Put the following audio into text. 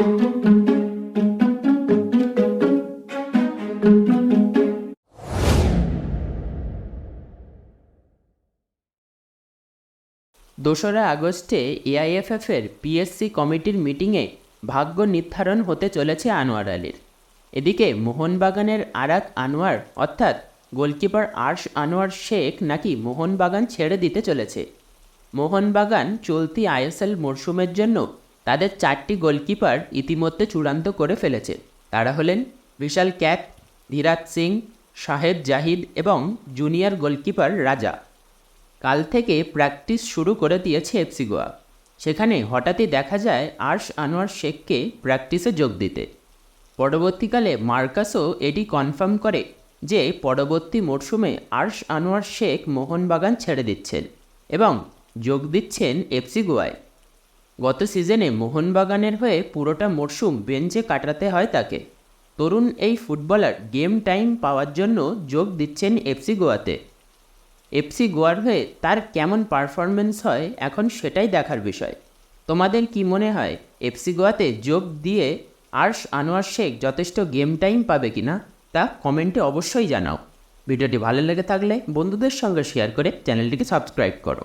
দোসরা আগস্টে এআইএফএফের পিএসসি কমিটির মিটিংয়ে ভাগ্য নির্ধারণ হতে চলেছে আনোয়ার আলীর। এদিকে মোহনবাগানের আরাক আনোয়ার অর্থাৎ গোলকিপার আর্শ আনোয়ার শেখ নাকি মোহনবাগান ছেড়ে দিতে চলেছে। মোহনবাগান চলতি আইএসএল মরশুমের জন্য তাদের চারটি গোলকিপার ইতিমধ্যে চূড়ান্ত করে ফেলেছে। তারা হলেন বিশাল ক্যাপ, ধীরাজ সিং, সাহেব জাহিদ এবং জুনিয়র গোলকিপার রাজা। কাল থেকে প্র্যাকটিস শুরু করে দিয়েছে এফসি গোয়া। সেখানে হঠাৎই দেখা যায় আর্শ আনোয়ার শেখকে প্র্যাকটিসে যোগ দিতে। পরবর্তীকালে মার্কাসও এটি কনফার্ম করে যে পরবর্তী মরশুমে আর্শ আনোয়ার শেখ মোহনবাগান ছেড়ে দিচ্ছেন এবং যোগ দিচ্ছেন এফসি গোয়ায়। গত সিজনে মোহনবাগানের হয়ে পুরোটা মরশুম বেঞ্চে কাটাতে হয় তাকে। তরুণ এই ফুটবলার গেম টাইম পাওয়ার জন্য যোগ দিচ্ছেন এফসি গোয়াতে। এফসি গোয়ার হয়ে তার কেমন পারফরমেন্স হয় এখন সেটাই দেখার বিষয়। তোমাদের কি মনে হয় এফসি গোয়াতে যোগ দিয়ে আর্শ আনোয়ার শেখ যথেষ্ট গেম টাইম পাবে কি না তা কমেন্টে অবশ্যই জানাও। ভিডিওটি ভালো লেগে থাকলে বন্ধুদের সঙ্গে শেয়ার করে চ্যানেলটিকে সাবস্ক্রাইব করো।